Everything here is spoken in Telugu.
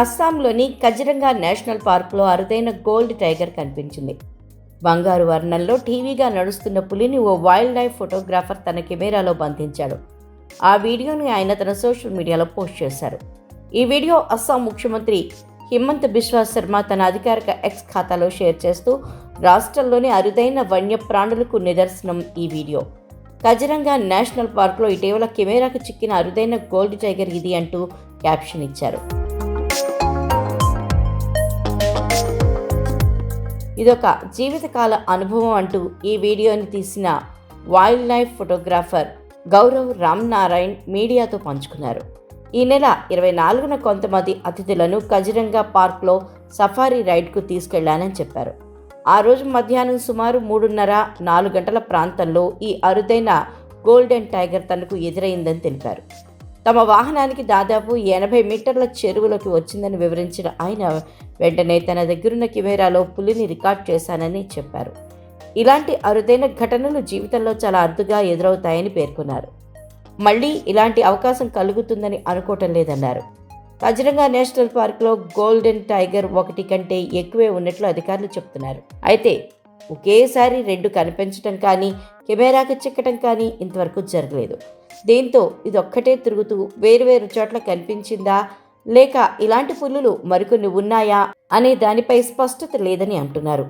అస్సాంలోని కజిరంగా నేషనల్ పార్కులో అరుదైన గోల్డ్ టైగర్ కనిపించింది. బంగారు వర్ణంలో టీవీగా నడుస్తున్న పులిని ఓ వైల్డ్ లైఫ్ ఫోటోగ్రాఫర్ తన కెమెరాలో బంధించాడు. ఆ వీడియోని ఆయన తన సోషల్ మీడియాలో పోస్ట్ చేశారు. ఈ వీడియో అస్సాం ముఖ్యమంత్రి హిమంత్ బిశ్వా శర్మ తన అధికారిక ఎక్స్ ఖాతాలో షేర్ చేస్తూ రాష్ట్రంలోని అరుదైన వన్యప్రాణులకు నిదర్శనం ఈ వీడియో. కజరంగా నేషనల్ పార్క్లో ఇటీవల కెమెరాకు చిక్కిన అరుదైన గోల్డ్ టైగర్ ఇది అంటూ క్యాప్షన్ ఇచ్చారు. ఇదొక జీవితకాల అనుభవం అంటూ ఈ వీడియోని తీసిన wild life photographer Gaurav Ram Narayan మీడియాతో పంచుకున్నారు. ఈ నెల ఇరవై నాలుగున కొంతమంది అతిథులను కజిరంగా పార్క్లో సఫారీ రైడ్కు తీసుకెళ్ళానని చెప్పారు. ఆ రోజు మధ్యాహ్నం సుమారు మూడున్నర నాలుగు గంటల ప్రాంతంలో ఈ అరుదైన గోల్డెన్ టైగర్ తనకు ఎదురైందని తెలిపారు. తమ వాహనానికి దాదాపు ఎనభై మీటర్ల చెరువులోకి వచ్చిందని వివరించిన ఆయన వెంటనే తన దగ్గరున్న కెమెరాలో పులిని రికార్డ్ చేశానని చెప్పారు. ఇలాంటి అరుదైన ఘటనలు జీవితంలో చాలా అరుదుగా ఎదురవుతాయని పేర్కొన్నారు. మళ్ళీ ఇలాంటి అవకాశం కలుగుతుందని అనుకోవటం లేదన్నారు. కజిరంగా నేషనల్ పార్క్లో గోల్డెన్ టైగర్ ఒకటి కంటే ఎక్కువే ఉన్నట్లు అధికారులు చెప్తున్నారు. అయితే ఒకేసారి రెండు కనిపించటం కానీ కెమెరాకి చిక్కటం కానీ ఇంతవరకు జరగలేదు. దీంతో ఇదొక్కటే తిరుగుతూ వేరువేరు చోట్ల కనిపించిందా? లేక ఇలాంటి పులులు మరికొన్ని ఉన్నాయా? అనే దానిపై స్పష్టత లేదని అంటున్నారు.